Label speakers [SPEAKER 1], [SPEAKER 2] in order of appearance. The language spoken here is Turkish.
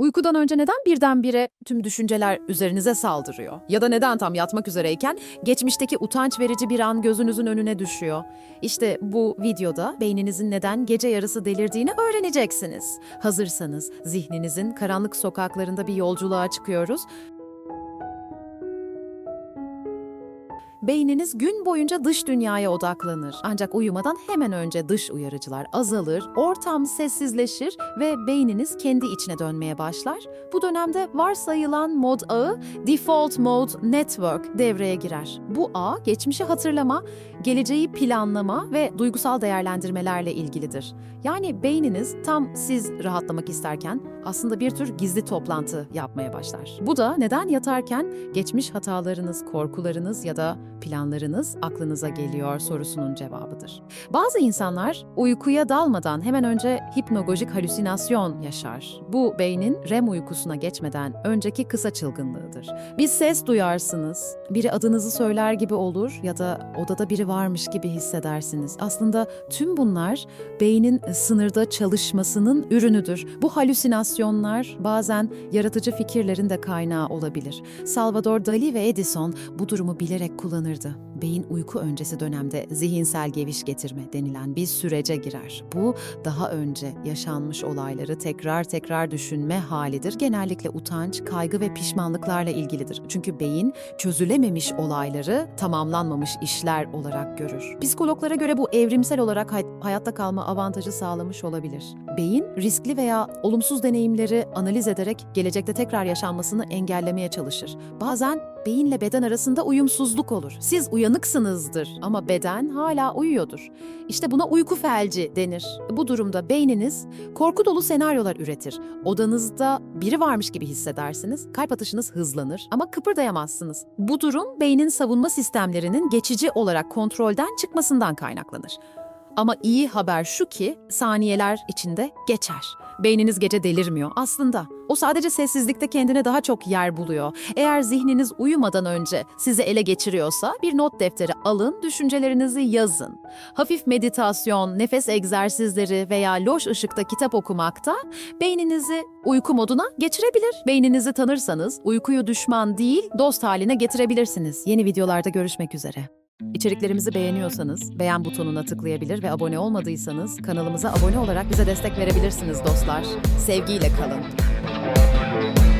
[SPEAKER 1] Uykudan önce neden birdenbire tüm düşünceler üzerinize saldırıyor? Ya da neden tam yatmak üzereyken geçmişteki utanç verici bir an gözünüzün önüne düşüyor? İşte bu videoda beyninizin neden gece yarısı delirdiğini öğreneceksiniz. Hazırsanız zihninizin karanlık sokaklarında bir yolculuğa çıkıyoruz. Beyniniz gün boyunca dış dünyaya odaklanır. Ancak uyumadan hemen önce dış uyarıcılar azalır, ortam sessizleşir ve beyniniz kendi içine dönmeye başlar. Bu dönemde varsayılan mod ağı Default Mode Network devreye girer. Bu ağ geçmişi hatırlama, geleceği planlama ve duygusal değerlendirmelerle ilgilidir. Yani beyniniz tam siz rahatlamak isterken aslında bir tür gizli toplantı yapmaya başlar. Bu da neden yatarken geçmiş hatalarınız, korkularınız ya da planlarınız aklınıza geliyor sorusunun cevabıdır. Bazı insanlar uykuya dalmadan hemen önce hipnogojik halüsinasyon yaşar. Bu beynin REM uykusuna geçmeden önceki kısa çılgınlığıdır. Bir ses duyarsınız, biri adınızı söyler gibi olur ya da odada biri varmış gibi hissedersiniz. Aslında tüm bunlar beynin sınırda çalışmasının ürünüdür. Bu halüsinasyonlar bazen yaratıcı fikirlerin de kaynağı olabilir. Salvador Dali ve Edison bu durumu bilerek kullanırdı. Beyin uyku öncesi dönemde zihinsel geviş getirme denilen bir sürece girer. Bu daha önce yaşanmış olayları tekrar tekrar düşünme halidir. Genellikle utanç, kaygı ve pişmanlıklarla ilgilidir. Çünkü beyin çözülememiş olayları tamamlanmamış işler olarak görür. Psikologlara göre bu evrimsel olarak hay- hayatta kalma avantajı sağlamış olabilir. Beyin riskli veya olumsuz deneyimleri analiz ederek gelecekte tekrar yaşanmasını engellemeye çalışır. Bazen beyinle beden arasında uyumsuzluk olur. Siz uyanıksınızdır ama beden hala uyuyordur. İşte buna uyku felci denir. Bu durumda beyniniz korku dolu senaryolar üretir. Odanızda biri varmış gibi hissedersiniz. Kalp atışınız hızlanır ama kıpırdayamazsınız. Bu durum beynin savunma sistemlerinin geçici olarak kontrolden çıkmasından kaynaklanır. Ama iyi haber şu ki saniyeler içinde geçer. Beyniniz gece delirmiyor aslında. O sadece sessizlikte kendine daha çok yer buluyor. Eğer zihniniz uyumadan önce sizi ele geçiriyorsa bir not defteri alın, düşüncelerinizi yazın. Hafif meditasyon, nefes egzersizleri veya loş ışıkta kitap okumakta beyninizi uyku moduna geçirebilir. Beyninizi tanırsanız uykuyu düşman değil, dost haline getirebilirsiniz. Yeni videolarda görüşmek üzere. İçeriklerimizi beğeniyorsanız beğen butonuna tıklayabilir ve abone olmadıysanız kanalımıza abone olarak bize destek verebilirsiniz dostlar. Sevgiyle kalın. Thank you.